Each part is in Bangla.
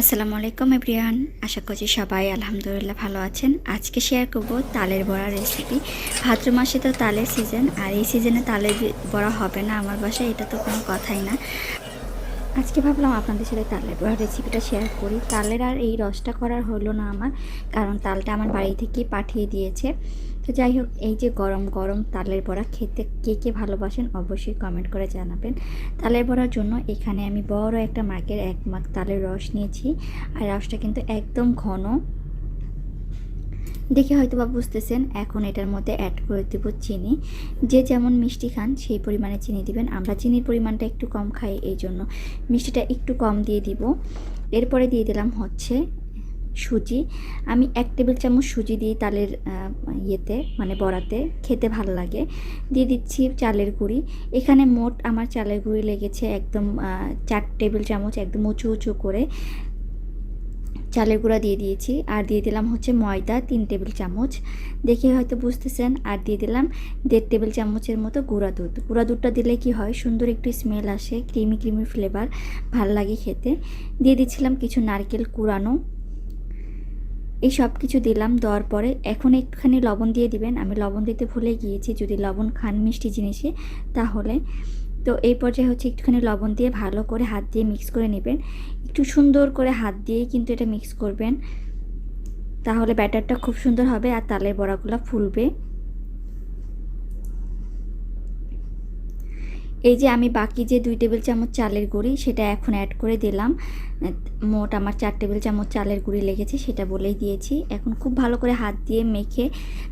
আসসালামু আলাইকুম এভরিয়ান আশা করছি সবাই আলহামদুলিল্লাহ ভালো আছেন। আজকে শেয়ার করব তালের বড়া রেসিপি ভাদ্র মাসে তো তালের সিজন আর এই সিজনে তালের বড়া হবে না আমার বাসায়, এটা তো কোনো কথাই না। আজকে ভাবলাম আপনাদের সাথে তালের বড়া রেসিপিটা শেয়ার করি। তালের আর এই রসটা করার হলো না আমার, কারণ তালটা আমার বাড়ি থেকে পাঠিয়ে দিয়েছে। তো যাই হোক, এই যে গরম গরম তালের বড়া, খেতে কে কে ভালোবাসেন অবশ্যই কমেন্ট করে জানাবেন। তালের বড়ার জন্য এখানে আমি বড় একটা মাকের এক মাক তালের রস নিয়েছি। আর রসটা কিন্তু একদম ঘন। দেখে হয়তো বা বুঝতেছেন, এখন এটার মধ্যে অ্যাড করে দেবো চিনি। যে যেমন মিষ্টি খান, সেই পরিমাণে চিনি দিবেন। আমরা চিনির পরিমাণটা একটু কম খাই এই জন্য। মিষ্টিটা একটু কম দিয়ে দিব। এরপরে দিয়ে দিলাম হচ্ছে সুজি। আমি এক টেবিল চামচ সুজি দিই তালের ইয়েতে মানে বড়াতে খেতে ভালো লাগে। দিয়ে দিচ্ছি চালের গুঁড়ি। এখানে মোট আমার চালের গুঁড়ি লেগেছে একদম চার টেবিল চামচ, একদম উঁচু উঁচু করে। চালের গুঁড়া দিয়ে দিয়েছি। আর দিয়ে দিলাম হচ্ছে ময়দা, তিন টেবিল চামচ। দেখে হয়তো বুঝতেছেন, আর দিয়ে দিলাম দেড় টেবিল চামচের মতো গুঁড়া দুধ। গুঁড়া দুধটা দিলে কি হয়, সুন্দর একটু স্মেল আসে ক্রিমি ক্রিমি ফ্লেভার ভালো লাগে খেতে। দিয়ে দিচ্ছিলাম কিছু নারকেল কুড়ানো। এই সব কিছু দিলাম, দেওয়ার পরে এখন একটুখানি লবণ দিয়ে দিবেন। আমি লবণ দিতে ভুলে গিয়েছি, যদি লবণ খান মিষ্টি জিনিসে, তাহলে। তো এই পর্যায়ে হচ্ছে একটুখানি লবণ দিয়ে ভালো করে হাত দিয়ে মিক্স করে নেবেন। একটু সুন্দর করে হাত দিয়ে কিন্তু এটা মিক্স করবেন। তাহলে ব্যাটারটা খুব সুন্দর হবে আর তালের বড়াগুলো ফুলবে। এই যে আমি বাকি যে দুই টেবিল চামচ চালের গুঁড়ি, সেটা এখন অ্যাড করে দিলাম। মোট আমার চার টেবিল চামচ চালের গুঁড়ি লেগেছে, সেটা বলেই দিয়েছি। এখন খুব ভালো করে হাত দিয়ে মেখে,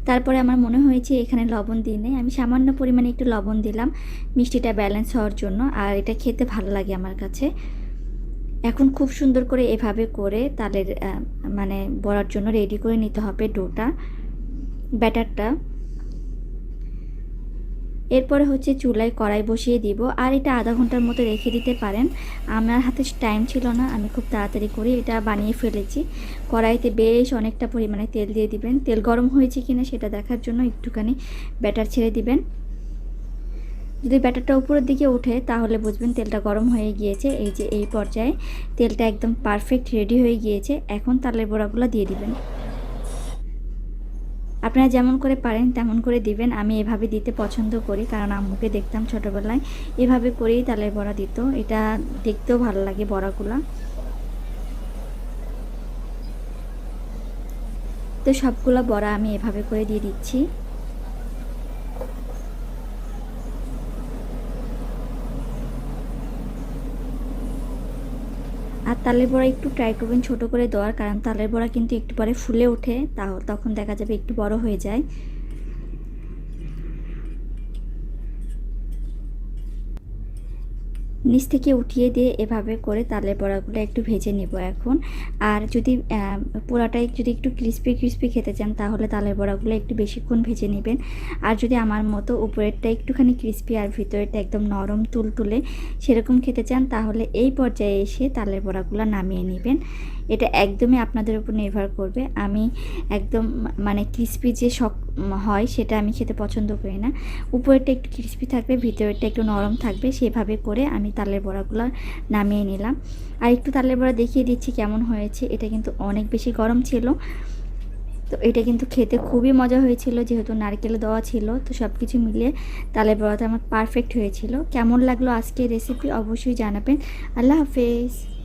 তারপরে আমার মনে হয়েছে এখানে লবণ দিই নেই। আমি সামান্য পরিমাণে একটু লবণ দিলাম, মিষ্টিটা ব্যালেন্স হওয়ার জন্য, আর এটা খেতে ভালো লাগে আমার কাছে। এখন খুব সুন্দর করে এভাবে করে তালের মানে বড়ার জন্য রেডি করে নিতে হবে ডোটা, ব্যাটারটা। এরপরে হচ্ছে চুলায় কড়াই বসিয়ে দিব। আর এটা আধা ঘণ্টার মতো রেখে দিতে পারেন। আমার হাতে টাইম ছিল না, আমি খুব তাড়াতাড়ি করে। এটা বানিয়ে ফেলেছি। কড়াইতে বেশ অনেকটা পরিমাণে তেল দিয়ে দিবেন। তেল গরম হয়েছে কিনা সেটা দেখার জন্য একটুখানি ব্যাটার ছেড়ে দিবেন। যদি ব্যাটারটা উপরের দিকে ওঠে, তাহলে বুঝবেন তেলটা গরম হয়ে গিয়েছে। এই যে এই পর্যায়ে তেলটা একদম পারফেক্ট রেডি হয়ে গিয়েছে। এখন তালের বড়াগুলো দিয়ে দিবেন। আপনারা যেমন করে পারেন, তেমন করে দিবেন। আমি এভাবে দিতে পছন্দ করি, কারণ আম্মুকে দেখতাম ছোটোবেলায় এভাবে করেই তালে বড়া দিত। এটা দেখতেও ভালো লাগে বড়াগুলা। তো সবগুলো বড়া আমি এভাবে করে দিয়ে দিচ্ছি। আর তালের বড়া একটু ট্রাই করবেন ছোট করে দেওয়ার, কারণ তালের বড়া কিন্তু একটু পরে ফুলে ওঠে, তাও, তখন দেখা যাবে একটু বড় হয়ে যায়। নিচ থেকে উঠিয়ে দিয়ে এভাবে করে তালের বড়াগুলো একটু ভেজে নেব এখন। আর যদি পোড়াটাই যদি একটু ক্রিস্পি ক্রিস্পি খেতে চান, তাহলে তালের বড়াগুলো একটু বেশিক্ষণ ভেজে নেবেন। আর যদি আমার মতো উপরেরটা একটুখানি ক্রিস্পি আর ভিতরেরটা একদম নরম, তুলতুলে সেরকম খেতে চান, তাহলে এই পর্যায়ে এসে তালের বড়াগুলো নামিয়ে নেবেন। এটা একদমই আপনাদের উপর নির্ভর করবে। আমি একদম মানে ক্রিস্পি যে শখ হয়, সেটা আমি খেতে পছন্দ করি না। উপরেরটা একটু ক্রিস্পি থাকবে, ভিতরেরটা একটু নরম থাকবে, সেভাবে করে আমি তালের বড়াগুলো নামিয়ে নিলাম। আর একটু তালের বড়া দেখিয়ে দিচ্ছি কেমন হয়েছে, এটা কিন্তু অনেক বেশি গরম ছিল। তো এটা কিন্তু খেতে খুবই মজা হয়েছিল, যেহেতু নারকেল দেওয়া ছিল, তো সব কিছু মিলিয়ে তালের বড়াটা আমার পারফেক্ট হয়েছিল। কেমন লাগল আজকে রেসিপি অবশ্যই জানাবেন। আল্লাহ হাফেজ।